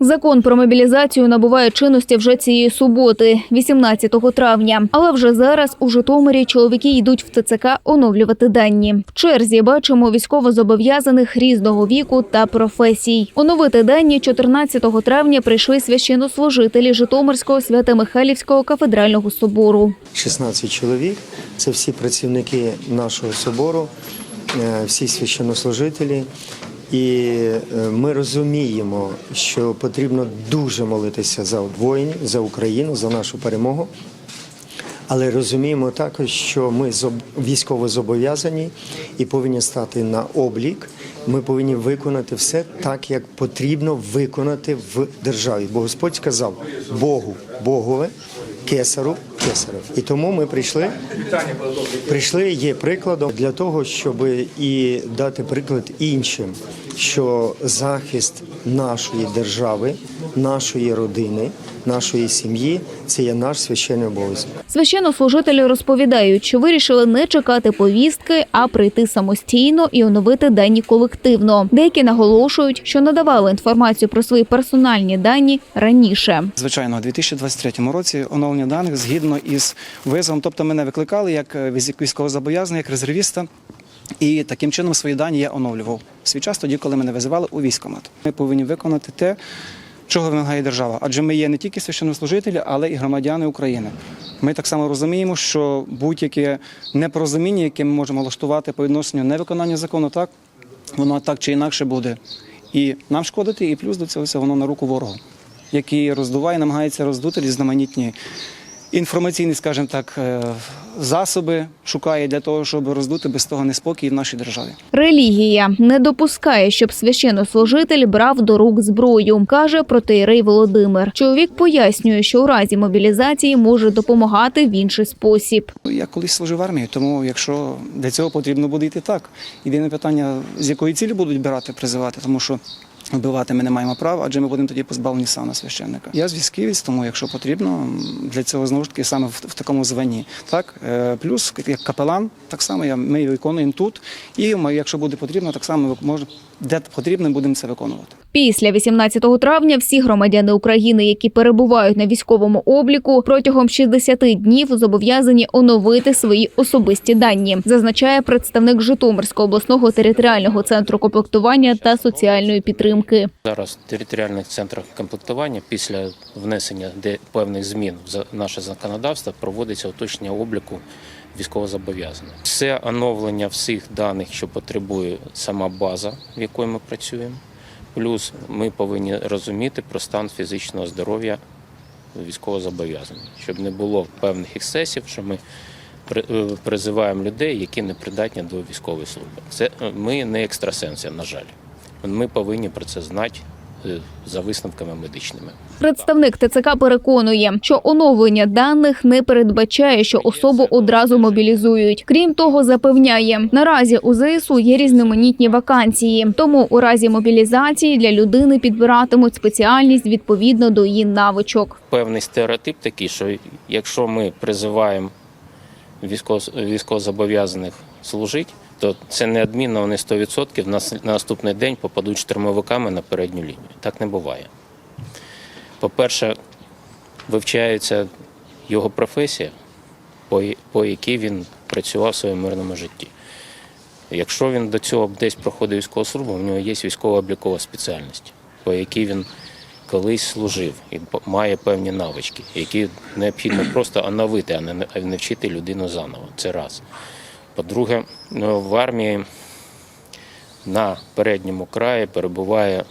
Закон про мобілізацію набуває чинності вже цієї суботи, 18 травня. Але вже зараз у Житомирі чоловіки йдуть в ТЦК оновлювати дані. В черзі бачимо військовозобов'язаних різного віку та професій. Оновити дані 14 травня прийшли священнослужителі Житомирського свято-Михайлівського кафедрального собору. 16 чоловік. Це всі працівники нашого собору, е, всі священнослужителі. І е, ми розуміємо, що потрібно дуже молитися за воїнів, за Україну, за нашу перемогу. Але розуміємо також, що ми військово зобов'язані і повинні стати на облік. Ми повинні виконати все так, як потрібно виконати в державі. Бо Господь сказав Богу, Богове, кесару, кесару. І тому ми прийшли. Прийшли є прикладом для того, щоб і дати приклад іншим, що захист нашої держави, нашої родини, нашої сім'ї це є наш священний обов'язок. Священнослужителі розповідають, що вирішили не чекати повістки, а прийти самостійно і оновити дані колективно. Деякі наголошують, що надавали інформацію про свої персональні дані раніше. Звичайно, у 2023 році оновлення даних згідно із визовом, тобто мене викликали як е, віз- як резервіста. І таким чином свої дані я оновлював свій час тоді, коли мене визивали у військкомат. Ми повинні виконати те, чого вимагає держава. Адже ми є не тільки священнослужителі, але і громадяни України. Ми так само розуміємо, що будь-яке непорозуміння, яке ми можемо влаштувати по відношенню невиконання закону, так воно так чи інакше буде і нам шкодити, і плюс до цього все воно на руку ворогу, який роздуває, намагається роздути різноманітні інформаційні, скажімо так, е, засоби шукає для того, щоб роздути без того неспокій в нашій державі. Релігія не допускає, щоб священнослужитель брав до рук зброю, каже протеєрей Володимир. Чоловік пояснює, що у разі мобілізації може допомагати в інший спосіб. Я колись служив в армії, тому якщо для цього потрібно буде йти так. Єдине питання, з якої цілі будуть брати, призивати, тому що вбивати ми не маємо права, адже ми будемо тоді позбавлені сана священника. Я зв'язківець, тому якщо потрібно, для цього знову ж таки саме в, в такому званні. Так, Е, плюс як капелан, так само я ми виконуємо тут. І якщо буде потрібно, так само може де потрібно, будемо це виконувати. Після 18 травня всі громадяни України, які перебувають на військовому обліку, протягом 60 днів зобов'язані оновити свої особисті дані, зазначає представник Житомирського обласного територіального центру комплектування та соціальної підтримки. Зараз в територіальних центрах комплектування після внесення певних змін в наше законодавство проводиться уточнення обліку військовозобов'язаних. Це оновлення всіх даних, що потребує сама база, в якої ми працюємо. Плюс ми повинні розуміти про стан фізичного здоров'я військовозобов'язаних, щоб не було певних ексцесів, що ми е, призиваємо людей, які не придатні до військової служби. Це е, ми не екстрасенси, на жаль. Ми повинні про це знати за висновками медичними. Представник ТЦК переконує, що оновлення даних не передбачає, що особу одразу мобілізують. Крім того, запевняє, наразі у ЗСУ є різноманітні вакансії, тому у разі мобілізації для людини підбиратимуть спеціальність відповідно до її навичок. Певний стереотип такий, що якщо ми призиваємо військово- військовозобов'язаних служити, то це неодмінно вони 100% на наступний день попадуть штурмовиками на передню лінію. Так не буває. По-перше, вивчається його професія, по, якій він працював в своєму мирному житті. Якщо він до цього десь проходив військову службу, в нього є військово-облікова спеціальність, по якій він колись служив і має певні навички, які необхідно просто оновити, не а не вчити людину заново. Це раз. По-друге, ну, в армії на передньому краї перебуває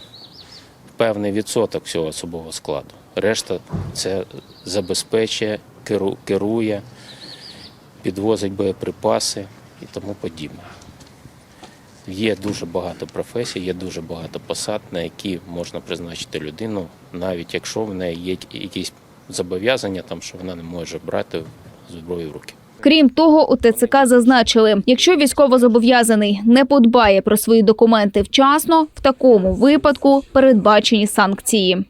певний відсоток всього особового складу. Решта це забезпечує, керує, підвозить боєприпаси і тому подібне. Є дуже багато професій, є дуже багато посад, на які можна призначити людину, навіть якщо в неї є якісь зобов'язання, там що вона не може брати зброю в руки. Крім того, у ТЦК зазначили, якщо військовозобов'язаний не подбає про свої документи вчасно, в такому випадку передбачені санкції.